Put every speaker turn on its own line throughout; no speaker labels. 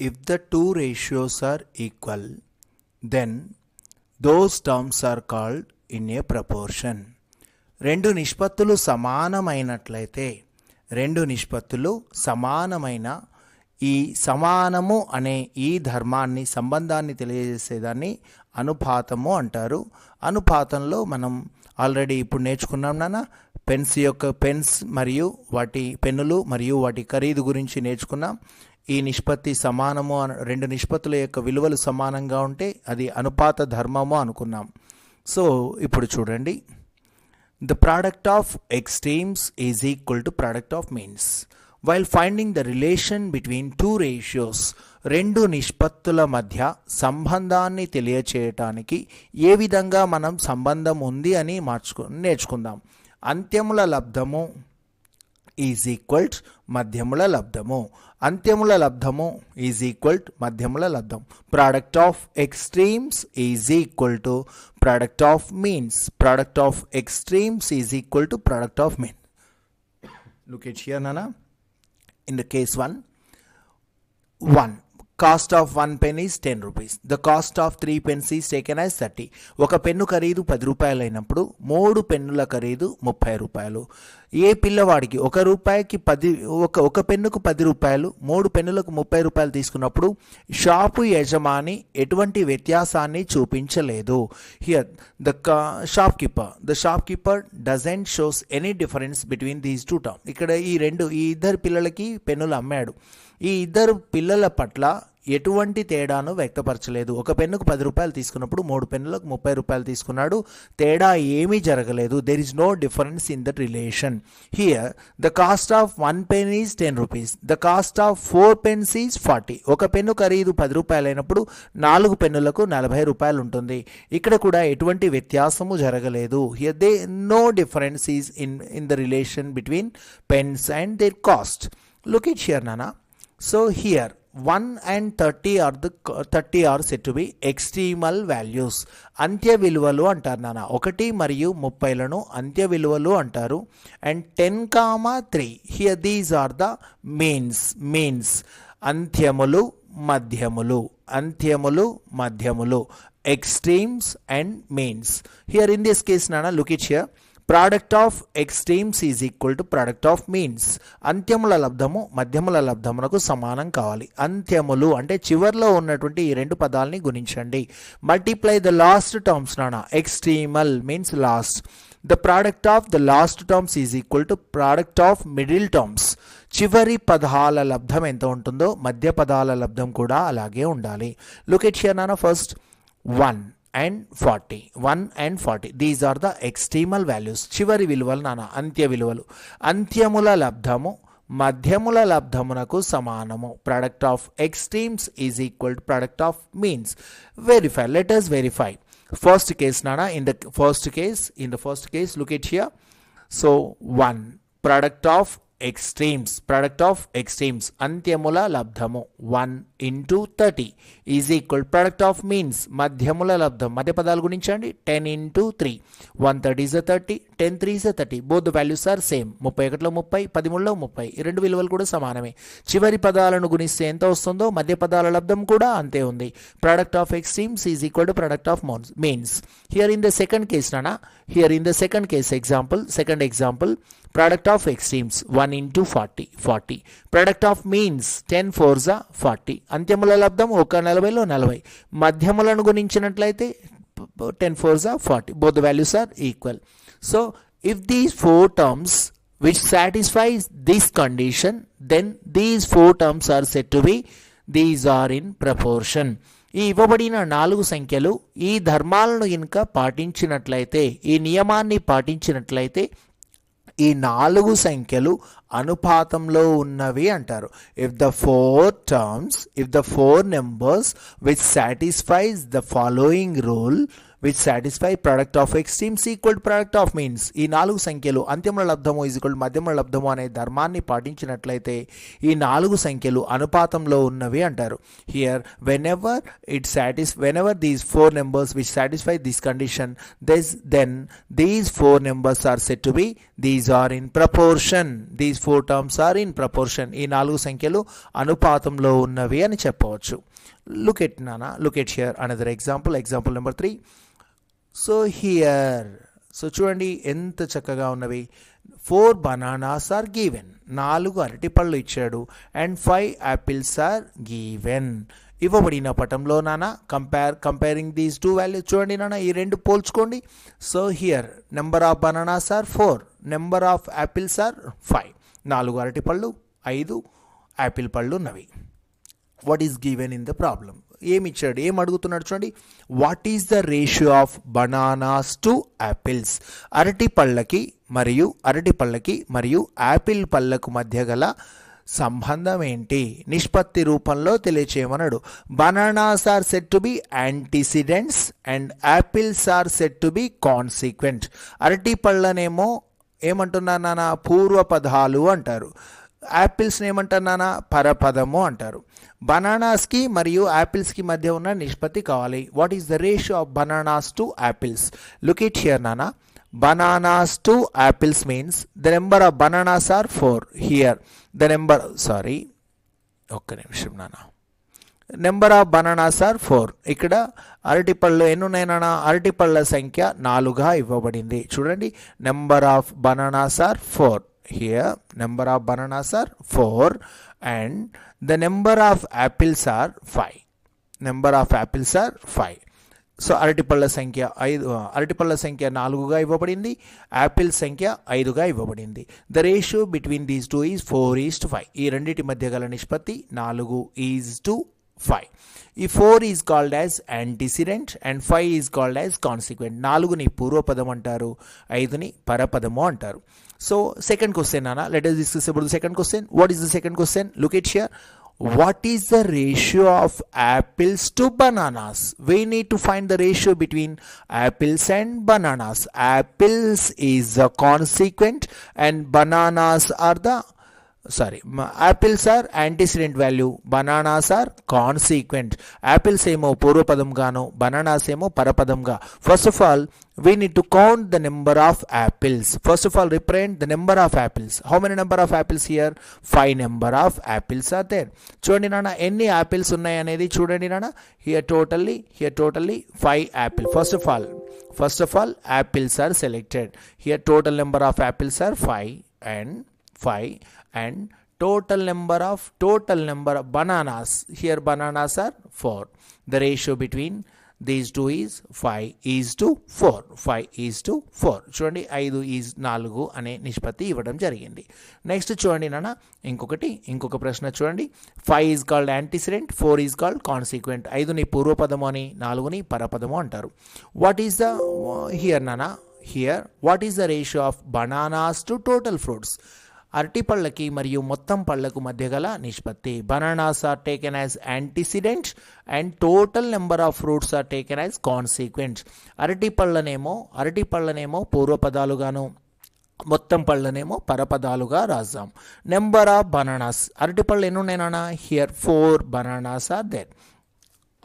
if the two ratios are equal, then those terms are called in a proportion. రెండు నిష్పత్తులు సమానమైనట్లయితే రెండు నిష్పత్తులు సమానమైన ఈ సమానము అనే ఈ ధర్మాన్ని సంబంధాన్ని తెలియజేసేదాన్ని అనుపాతము అంటారు అనుపాతంలో మనం ఆల్రెడీ ఇప్పుడు నేర్చుకున్నాం నాన్న పెన్స్ యొక్క పెన్స్ మరియు వాటి పెన్నులు మరియు వాటి ఖరీదు గురించి నేర్చుకున్నాం ఈ నిష్పత్తి సమానము రెండు నిష్పత్తుల యొక్క విలువలు సమానంగా ఉంటే అది అనుపాత ధర్మము అనుకున్నాం. సో ఇప్పుడు చూడండి. The product of extremes is equal to product of means while finding the relation between two ratios రెండు నిష్పత్తుల మధ్య సంబంధాన్ని తెలియచేయటానికి ఏ విధంగా మనం సంబంధం ఉంది అని మార్చుకు నేర్చుకుందాం. అంత్యముల లబ్ధము ఈజ్ ఈక్వల్ట్ మధ్యముల లబ్ధము అంత్యముల లబ్ధము ఈజ్ ఈక్వల్ట్ మధ్యముల లబ్ధం product of extremes is equal to product of means product of extremes is equal to product of mean look it here నానా in the case one one cost of one pen is ten rupees. The cost of three pens is taken as thirty. ఒక pen ఖరీదు పది రూపాయలు అయినప్పుడు మూడు పెన్నుల ఖరీదు ముప్పై రూపాయలు. ఏ పిల్లవాడికి ఒక రూపాయికి పది ఒక ఒక పెన్నుకు పది రూపాయలు మూడు పెన్నులకు ముప్పై రూపాయలు తీసుకున్నప్పుడు షాపు యజమాని ఎటువంటి వ్యత్యాసాన్ని చూపించలేదు. Here the shopkeeper the shopkeeper doesn't shows any difference between these two term ఇక్కడ ఈ రెండు ఈ ఇద్దరు పిల్లలకి పెన్నులు అమ్మాడు. ఈ ఇద్దరు పిల్లల పట్ల ఎటువంటి తేడాను వ్యక్తపరచలేదు. ఒక పెన్నుకు పది రూపాయలు తీసుకున్నప్పుడు మూడు పెన్నులకు ముప్పై రూపాయలు తీసుకున్నాడు. తేడా ఏమీ జరగలేదు. There is no difference in that relation here the cost of one pen is ten rupees the cost of four pens is forty ఒక పెన్ను ఖరీదు పది రూపాయలు అయినప్పుడు నాలుగు పెన్నులకు నలభై రూపాయలు ఉంటుంది. ఇక్కడ కూడా ఎటువంటి వ్యత్యాసము జరగలేదు. Here they no difference is in in the relation between pens and their cost look it here నానా so here one and thirty are the thirty are set to be extremal values అంత్య విలువలు అంటారు నాన్న. ఒకటి మరియు ముప్పైలను అంత్య విలువలు అంటారు. And ten comma three. Here these are the means means అంత్యములు మధ్యములు. అంత్యములు మధ్యములు. Extremes and means here in this case నాన్న look it here product of extremes is equal to product of means అంత్యముల లబ్ధము మధ్యముల లబ్ధమునకు సమానం కావాలి. అంత్యములు అంటే చివర్లో ఉన్నటువంటి ఈ రెండు పదాలని గుణించండి. మల్టిప్లై ద లాస్ట్ టర్మ్స్ నానా. Extremal means last the product of the last terms is equal to product of middle terms చివరి పదాల లబ్ధం ఎంత ఉంటుందో మధ్య పదాల లబ్ధం కూడా అలాగే ఉండాలి. లుకెట్ షియర్ నానా first one and forty one and forty these are the extremal values చివరి విలువలు నాన్న అంత్య విలువలు. అంత్యముల లబ్ధము మధ్యముల లబ్ధమునకు సమానము. Product of extremes is equal to product of means verify let us verify first case నాన్న in the first case in the first case look it here so one product of extremes product of extremes అంత్యముల లబ్ధము one into thirty is equal product of means మధ్యముల లబ్ధం మధ్య పదాలు గుణించండి ten into three one thirty is thirty ten three is thirty both values are same ముప్పై ఒకటిలో ముప్పై పదిమూడులో ముప్పై ఈ రెండు విలువలు కూడా సమానమే. చివరి పదాలను గుణిస్తే ఎంత వస్తుందో మధ్య పదాల లబ్ధం కూడా అంతే ఉంది. Product of extremes is equal to product of means means here in the second case నానా here in the second case example second example product of extremes 1 into 40 40 product of means 10 fours 40 అంత్యముల లబ్ధం ఒక నలభైలో నలభై మధ్యములను గుణించినట్లయితే ten fours forty both values are equal so if these four terms which satisfies this condition then these four terms are said to be these are in proportion ఈ ఇవ్వబడిన నాలుగు సంఖ్యలు ఈ ధర్మాలను కనుక పాటించినట్లయితే ఈ నియమాన్ని పాటించినట్లయితే ఈ నాలుగు సంఖ్యలు అనుపాతంలో ఉన్నవి అంటారు. If the four terms if the four numbers which satisfies the following rule which satisfy product of extremes equal product of means ఈ నాలుగు సంఖ్యలు అంతిమ లబ్ధము ఈజ్వల్ ఈక్వల్ మధ్యమ లబ్ధము అనే ధర్మాన్ని పాటించినట్లయితే ఈ నాలుగు సంఖ్యలు అనుపాతంలో ఉన్నవి అంటారు. Here whenever it satis whenever these four numbers which satisfy this condition this then these four numbers are set to be these are in proportion these four terms are in proportion ఈ నాలుగు సంఖ్యలు అనుపాతంలో ఉన్నవి అని చెప్పవచ్చు. Look at నానా look it here another example example number three so here so చూడండి ఎంత చక్కగా ఉన్నవి. ఫోర్ బనానాస్ ఆర్ గివెన్ నాలుగు అరటిపళ్ళు ఇచ్చాడు. And five apples are given ఇవ్వబడిన పటంలో నాన్న compare comparing these two values చూడండి నాన్న ఈ రెండు పోల్చుకోండి. So here number of bananas are four number of apples are five నాలుగు అరటిపళ్ళు ఐదు యాపిల్ పళ్ళు ఉన్నవి. What is given in the problem ఇచ్చాడు ఏం అడుగుతున్నాడు చూడండి. What is the ratio of bananas to apples అరటి పళ్ళకి మరియు అరటి పళ్ళకి మరియు యాపిల్ పళ్ళకు మధ్య గల సంబంధం ఏంటి? నిష్పత్తి రూపంలో తెలియచేయమన్నాడు. Bananas are set to be antecedents and apples are set to be consequent అరటి పళ్ళనేమో ఏమంటున్నారు నాన్న? పూర్వపదాలు అంటారు. యాపిల్స్ని ఏమంటారు నాన్న? పరపదము అంటారు. బనానాస్కి మరియు యాపిల్స్కి మధ్య ఉన్న నిష్పత్తి కావాలి. What is the ratio of bananas to apples look it here నాన్న. Bananas to apples means the number of bananas are four here the number sorry ఒక్క నిమిషం నాన్న. Number of bananas are four ఇక్కడ అరటిపళ్ళు ఎన్ని ఉన్నాయి నాన్న? అరటిపళ్ళ సంఖ్య నాలుగుగా ఇవ్వబడింది. చూడండి. Number of bananas are four here number of bananas are four and the number of apples are five number of apples are five so అరటిపళ్ళ సంఖ్య ఐదు uh, అరటిపళ్ళ సంఖ్య నాలుగుగా ఇవ్వబడింది యాపిల్ సంఖ్య ఐదుగా ఇవ్వబడింది. The ratio between these two is four is to five ఈ రెండింటి మధ్య గల నిష్పత్తి నాలుగు ఈజ్ టు ఫైవ్ ఈ four is called as antecedent and five is called as consequent నాలుగుని పూర్వపదం అంటారు ఐదుని పరపదము అంటారు. So second question Anna, let us discuss about the second question. What is the second question? Look at here. What is the ratio of apples to bananas? We need to find the ratio between apples and bananas. Apples is the consequent and bananas are the sorry apples are antecedent value bananas are consequent apples ఏమో పూర్వపదంగాను bananas ఏమో పరపదంగా first of all we need to count the number of apples first of all represent the number of apples how many number of apples here five number of apples are there చూడండి నాన్న ఎన్ని apples ఉన్నాయి అనేది చూడండి నాన్న. Here totally here totally five apple first of all first of all apples are selected here total number of apples are five and 5 and total number of total number of bananas. Here bananas are 4 the ratio between these two is 5 is to 4 5 is to 4 చూడండి ఐదు is నాలుగు అనే నిష్పత్తి ఇవ్వడం జరిగింది. Next చూడండి నాన్న ఇంకొకటి ఇంకొక ప్రశ్న చూడండి. Five is called antecedent four is called consequent ఐదుని పూర్వపదము అని నాలుగుని పరపదము అంటారు. వాట్ ఈస్ ద హియర్ నాన్న here what is the ratio of bananas to total fruits అరటి పళ్ళకి మరియు మొత్తం పళ్ళకు మధ్య గల నిష్పత్తి. Bananas are taken as antecedents and total number of fruits are taken as consequents అరటి పళ్ళనేమో అరటి పళ్ళనేమో పూర్వపదాలుగాను మొత్తం పళ్ళనేమో పరపదాలుగా రాద్దాం నెంబర్ ఆఫ్ బనానాస్ అరటి పళ్ళు ఎన్ని ఉన్నాయన్నా నాన్న? Here four bananas are there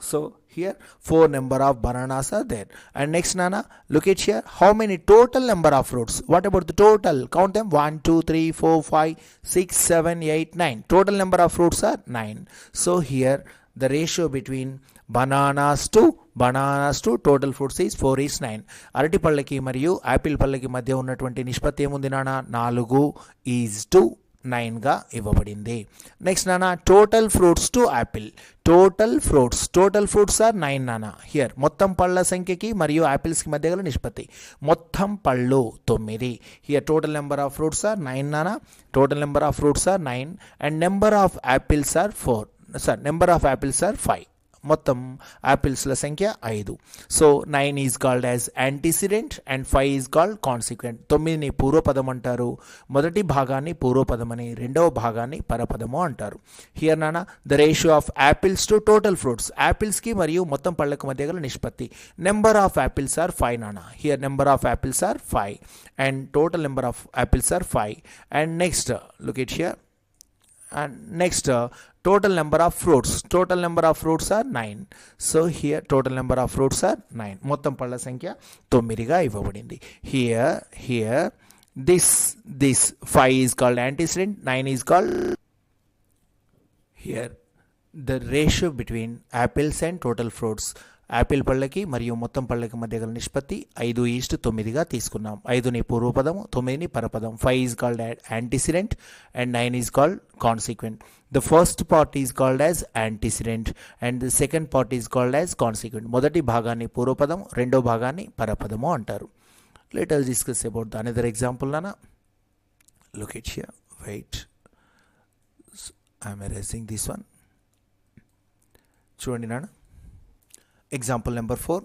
so here four number of bananas are there and next nana look at here how many total number of fruits what about the total count them 1 2 3 4 5 6 7 8 9 total number of fruits are 9 so here the ratio between bananas to bananas to total fruits is four is nine అరటి పళ్ళకి మరియు Apple పళ్ళకి మధ్య ఉన్నటువంటి నిష్పత్తి ఏముంది నాన్న నాలుగు ఈజ్ టు నైన్గా ఇవ్వబడింది. నెక్స్ట్ నాన్న total fruits to apple total fruits total fruits are nine నాన్న. హియర్ మొత్తం పళ్ళ సంఖ్యకి మరియు యాపిల్స్కి మధ్య గల నిష్పత్తి. మొత్తం పళ్ళు తొమ్మిది. Here total number of fruits are nine నాన్న. Total number of fruits are nine and number of apples are four sir number of apples are five మొత్తం యాపిల్స్ల సంఖ్య ఐదు. So nine is called as antecedent and five is called consequent తొమ్మిదిని పూర్వపదం అంటారు. మొదటి భాగాన్ని పూర్వపదం అని రెండవ భాగాన్ని పరపదము అంటారు. హియర్ నానా the ratio of apples to total fruits యాపిల్స్కి మరియు మొత్తం పళ్ళకు మధ్య గల నిష్పత్తి. Number of apples are five నానా here number of apples are five and total number of apples are five and next look it here next uh, total number of fruits total number of fruits are 9 so here total number of fruits are 9 మొత్తం పళ్ళ సంఖ్య తొమ్మిదిగా ఇవ్వబడింది here here this this five is called antecedent nine is called here the ratio between apples and total fruits apple పళ్ళకి మరియు మొత్తం పళ్ళకి మధ్య గల నిష్పత్తి ఐదు ఈస్ట్ తొమ్మిదిగా తీసుకున్నాం. ఐదుని పూర్వపదము తొమ్మిదిని పరపదం five is called antecedent and nine is called consequent the first part is called as antecedent and the second part is called as consequent మొదటి భాగాన్ని పూర్వపదం రెండో భాగాన్ని పరపదము అంటారు. Let us discuss about the another example నానా locate here wait I'm erasing this one చూడండి నాన్న example number four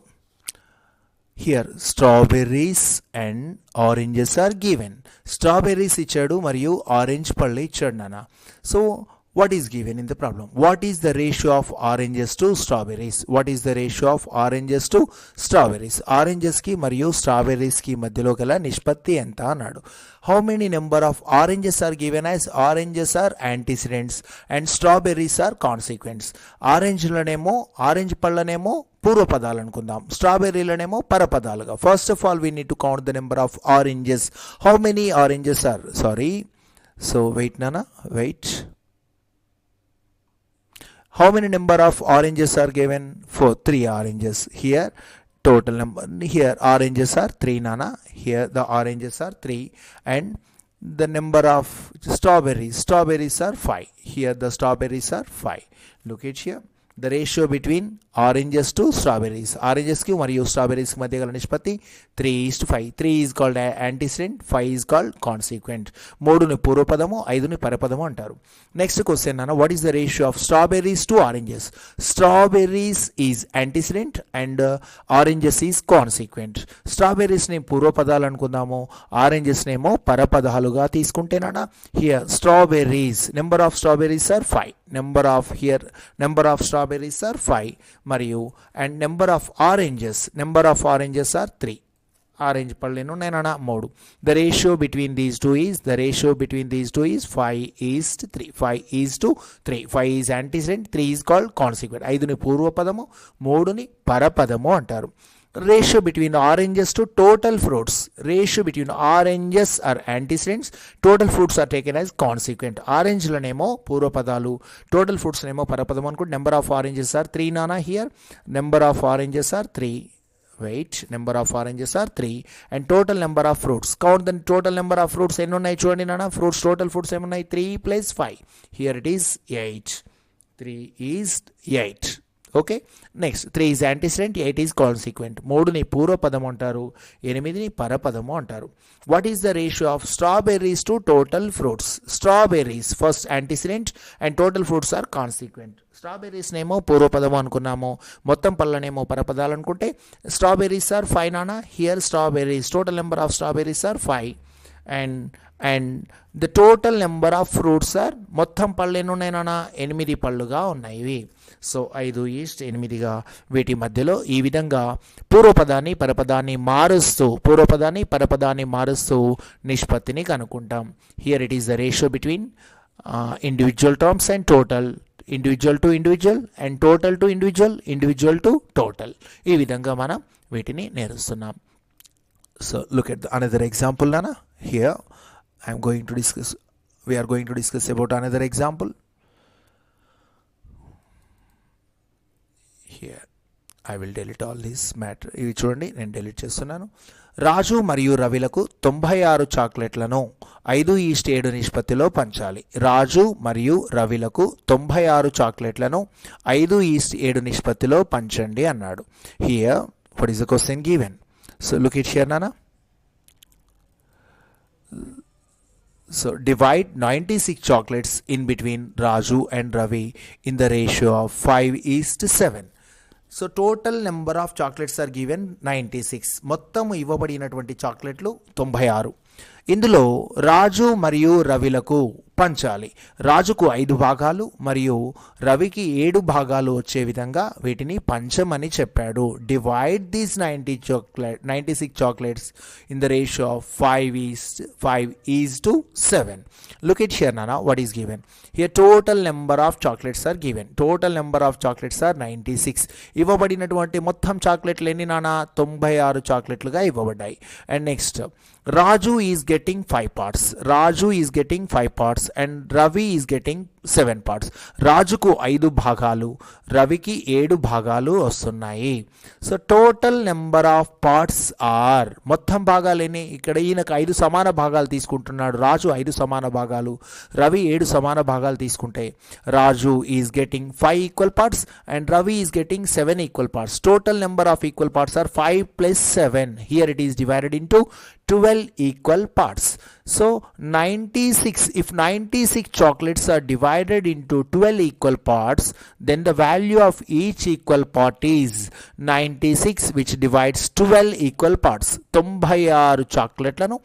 here strawberries and oranges are given strawberries ఇచ్చాడు మరియు ఆరెంజ్ పళ్ళు ఇచ్చాడు నాన్న. So what is given in the problem what is the ratio of oranges to strawberries what is the ratio of oranges to strawberries ఆరెంజెస్కి మరియు స్ట్రాబెర్రీస్కి మధ్యలో గల నిష్పత్తి ఎంత అన్నాడు. How many number of oranges are given as oranges are antecedents and strawberries are consequents ఆరెంజ్లనేమో orange పళ్ళనేమో పూర్వ పదాలు అనుకుందాం స్ట్రాబెర్రీలనేమో పరపదాలుగా. First of all we need to count the number of oranges how many oranges are sorry so wait నానా wait how many number of oranges are given four three oranges here total number here oranges are three నానా here the oranges are three and the number of strawberries strawberries are five here the strawberries are five locate here the ratio between oranges to strawberries ఆరెంజెస్కి మరియు strawberries మధ్య గల నిష్పత్తి three is to five three is called antecedent five is called consequent మూడుని పూర్వపదము ఐదుని పరపదము అంటారు. Next question అన్న what is the ratio of strawberries to oranges strawberries is antecedent and oranges is consequent స్ట్రాబెర్రీస్ని పూర్వపదాలు అనుకుందాము. ఆరెంజెస్నేమో పరపదాలుగా తీసుకుంటేనా here strawberries number of strawberries are five number of here number of strawberries are five మరియు and number of oranges number of oranges are three orange పళ్ళేను నేనన్నా మూడు. The ratio between these two is the ratio between these two is five is three five is to three five is antecedent three is called consequent ఐదుని పూర్వపదము మూడుని పరపదము అంటారు. Ratio between oranges to total fruits ratio between oranges are antecedents total fruits are taken as consequent ఆరెంజ్లోనేమో పూర్వపదాలు. Total ఫ్రూట్స్నేమో పరపదం అనుకుంటే. Number of oranges are three నానా here number of oranges are three wait number of oranges are three and total number of fruits count the total number of fruits ఎన్ని ఉన్నాయి చూడండి నాన్న fruits total fruits ఏమున్నాయి? Three plus five here it is eight three is eight okay? Next three is antecedent eight is consequent మూడుని పూర్వపదం అంటారు ఎనిమిదిని పరపదము అంటారు. What is the ratio of strawberries to total fruits strawberries first antecedent and total fruits are consequent స్ట్రాబెర్రీస్నేమో పూర్వపదము అనుకున్నాము మొత్తం పళ్ళనేమో పరపదాలు అనుకుంటే స్ట్రాబెర్రీస్ ఆర్ ఫైవ్ నానా here strawberries total number of strawberries are five and and the total number of fruits are మొత్తం పళ్ళు ఎన్ని ఉన్నాయి నాన్న ఎనిమిది పళ్ళుగా ఉన్నాయి. ఇవి సో ఐదు ఈస్ట్ ఎనిమిదిగా వీటి మధ్యలో ఈ విధంగా పూర్వపదాన్ని పరపదాన్ని మారుస్తూ పూర్వపదాన్ని పరపదాన్ని మారుస్తూ నిష్పత్తిని కనుక్కుంటాం. Here it is the ratio between individual terms and total individual to individual and total to individual individual to total ఈ విధంగా మనం వీటిని నేరుస్తున్నాం. So look at another example నానా here going going to discuss are going to discuss about another example here I will delete all this matter ఇవి చూడండి నేను delete చేస్తున్నాను. రాజు మరియు రవిలకు తొంభై ఆరు చాక్లెట్లను ఐదు ఈస్ట్ ఏడు నిష్పత్తిలో పంచాలి. రాజు మరియు రవిలకు తొంభై ఆరు చాక్లెట్లను ఐదు ఈస్ట్ ఏడు నిష్పత్తిలో పంచండి అన్నాడు. Here what is the question given so look it here నానా So divide 96 chocolates in between Raju and Ravi in the ratio of 5 is to 7. So total number of chocolates are given ninety six మొత్తం ఇవ్వబడినటువంటి చాక్లెట్లు తొంభై ఆరు. ఇందులో రాజు మరియు రవిలకు పంచాలి. రాజుకు ఐదు భాగాలు మరియు రవికి ఏడు భాగాలు వచ్చే విధంగా వీటిని పంచమని చెప్పాడు. Divide these ninety chocolate ninety six chocolates in the ratio of five is to five is to seven look it here నానా what is given here total number of chocolates are given total number of chocolates are ninety six ఇవ్వబడినటువంటి మొత్తం చాక్లెట్లు ఎన్ని నానా తొంభై ఆరు చాక్లెట్లుగా ఇవ్వబడ్డాయి. And next Raju is getting five parts Raju is getting five parts and Ravi is getting seven parts రాజుకు ఐదు భాగాలు రవికి ఏడు భాగాలు వస్తున్నాయి. So total number of parts are మొత్తం భాగాలేని ఇక్కడ ఈయనకు ఐదు సమాన భాగాలు తీసుకుంటున్నాడు. రాజు ఐదు సమాన భాగాలు రవి ఏడు సమాన భాగాలు తీసుకుంటే Raju is getting five equal parts and Ravi is getting seven equal parts total number of equal parts are five plus seven here it is divided into 12 equal parts. So 96, if 96 chocolates are divided into 12 equal parts, then the value of each equal part is 96 which divides 12 equal parts. తొంభై ఆరు చాక్లెట్లను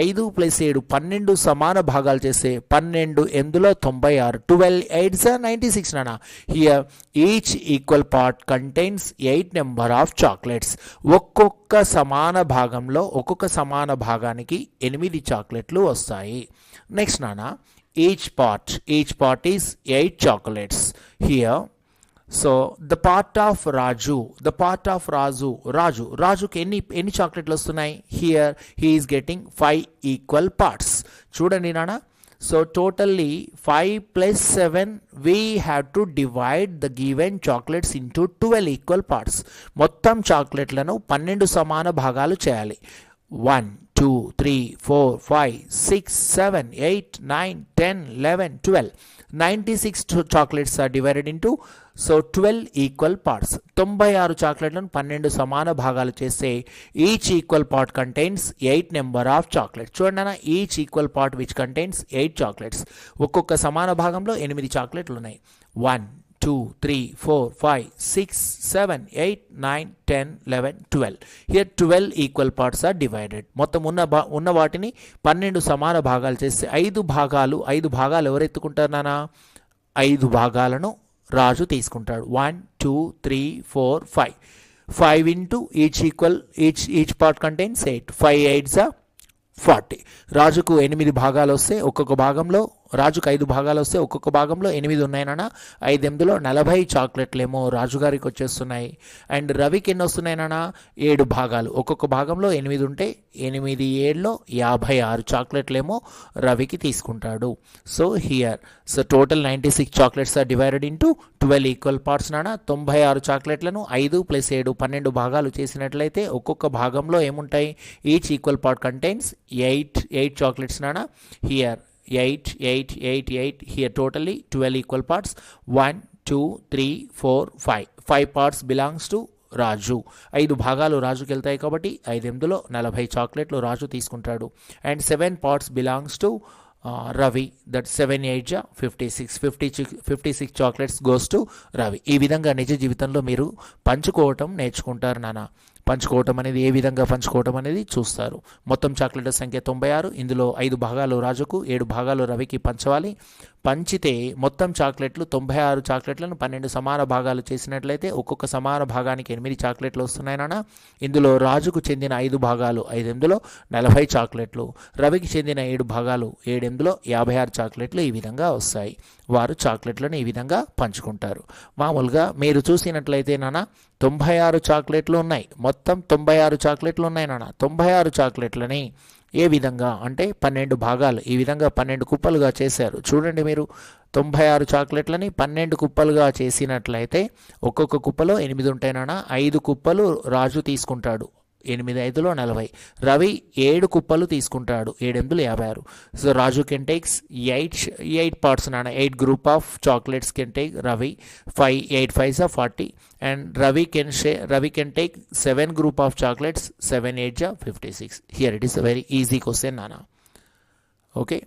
ఐదు plus ఏడు పన్నెండు సమాన భాగాలు చేసే పన్నెండు ఎందులో తొంభై ఆరు? ట్వెల్వ్ ఎయిట్స్ నైంటీ సిక్స్ నానా? Here each equal part contains eight number of chocolates ఒక్కొక్క సమాన భాగంలో ఒక్కొక్క సమాన భాగానికి ఎనిమిది చాక్లెట్లు వస్తాయి. నెక్స్ట్ నాన్న each part each part is eight chocolates here so the part of Raju the part of Raju Raju రాజుకి ఎన్ని ఎన్ని చాక్లెట్లు వస్తున్నాయి? Here he's getting five equal parts చూడండి నాన్న so totally five plus seven we have to divide the given chocolates into twelve equal parts మొత్తం చాక్లెట్లను పన్నెండు సమాన భాగాలు చేయాలి. One two three four five six seven eight nine ten eleven twelve ninety six chocolates are divided into so twelve equal parts తొంభై ఆరు చాక్లెట్లను పన్నెండు సమాన భాగాలు చేస్తే each equal part contains eight number of chocolates చూడండి అన్న each equal part which contains eight chocolates ఒక్కొక్క సమాన భాగంలో ఎనిమిది చాక్లెట్లు ఉన్నాయి. One two three four five six seven eight nine ten eleven twelve here twelve equal parts are divided మొత్తం ఉన్న భా ఉన్న వాటిని పన్నెండు సమాన భాగాలు చేస్తే ఐదు భాగాలు ఐదు భాగాలు ఎవరు ఎత్తుకుంటారు నానా? ఐదు భాగాలను రాజు తీసుకుంటాడు. One two three four five five into each equal each each part contains eight five eights forty రాజుకు ఎనిమిది భాగాలు వస్తే ఒక్కొక్క భాగంలో రాజుకు ఐదు భాగాలు వస్తే ఒక్కొక్క భాగంలో ఎనిమిది ఉన్నాయన ఐదు ఎనిమిదిలో నలభై చాక్లెట్లేమో రాజుగారికి వచ్చేస్తున్నాయి. అండ్ రవికి ఎన్ని వస్తున్నాయన ఏడు భాగాలు. ఒక్కొక్క భాగంలో ఎనిమిది ఉంటే ఎనిమిది ఏడులో యాభై ఆరు చాక్లెట్లేమో రవికి తీసుకుంటాడు. So here. So total ninety six chocolates are divided into twelve equal parts నానా తొంభై ఆరు చాక్లెట్లను ఐదు ప్లస్ ఏడు పన్నెండు భాగాలు చేసినట్లయితే ఒక్కొక్క భాగంలో ఏముంటాయి? Each equal part contains eight eight chocolates నానా here. Eight eight eight eight here totally twelve equal parts one two three four five five parts belongs to Raju ఐదు భాగాలు రాజుకి వెళ్తాయి కాబట్టి ఐదు ఎనిమిదిలో నలభై చాక్లెట్లు రాజు తీసుకుంటాడు. And seven parts belongs to Ravi that seven eight జా fifty six fifty fifty six chocolates goes to Ravi ఈ విధంగా నిజ జీవితంలో మీరు పంచుకోవటం నేర్చుకుంటారు నాన్న పంచుకోవటం అనేది ఏ విధంగా పంచుకోవటం అనేది చూస్తారు. మొత్తం చాక్లెట్ల సంఖ్య తొంభై ఆరు. ఇందులో ఐదు భాగాలు రాజుకు ఏడు భాగాలు రవికి పంచవాలి. పంచితే మొత్తం చాక్లెట్లు తొంభై ఆరు చాక్లెట్లను పన్నెండు సమాన భాగాలు చేసినట్లయితే ఒక్కొక్క సమాన భాగానికి ఎనిమిది చాక్లెట్లు వస్తున్నాయి నాన్న. ఇందులో రాజుకు చెందిన ఐదు భాగాలు ఐదెనిమిదిలో నలభై చాక్లెట్లు రవికి చెందిన ఏడు భాగాలు ఏడెనిమిదిలో యాభై ఆరు చాక్లెట్లు ఈ విధంగా వస్తాయి. వారు చాక్లెట్లను ఈ విధంగా పంచుకుంటారు. మామూలుగా మీరు చూసినట్లయితే నాన్న తొంభై ఆరు చాక్లెట్లు ఉన్నాయి. మొత్తం తొంభై ఆరు చాక్లెట్లు ఉన్నాయి నాన్న. తొంభై ఆరు చాక్లెట్లని ఏ విధంగా? అంటే పన్నెండు భాగాలు. ఈ విధంగా పన్నెండు కుప్పలుగా చేశారు. చూడండి మీరు. తొంభై ఆరు చాక్లెట్లని పన్నెండు కుప్పలుగా చేసినట్లయితే ఒక్కొక్క కుప్పలో ఎనిమిది ఉంటాయినా ఐదు కుప్పలు రాజు తీసుకుంటాడు. ఎనిమిది ఐదులో నలభై. రవి ఏడు కుప్పలు తీసుకుంటాడు ఏడెనిమిదిలో యాభై ఆరు. So Raju can takes eight eight parts నాన్న. Eight group of chocolates can take Ravi. Five eight fives of forty and Ravi can షే Ravi can take seven group of chocolates seven eight జా fifty six here it is very easy question నాన్న. Okay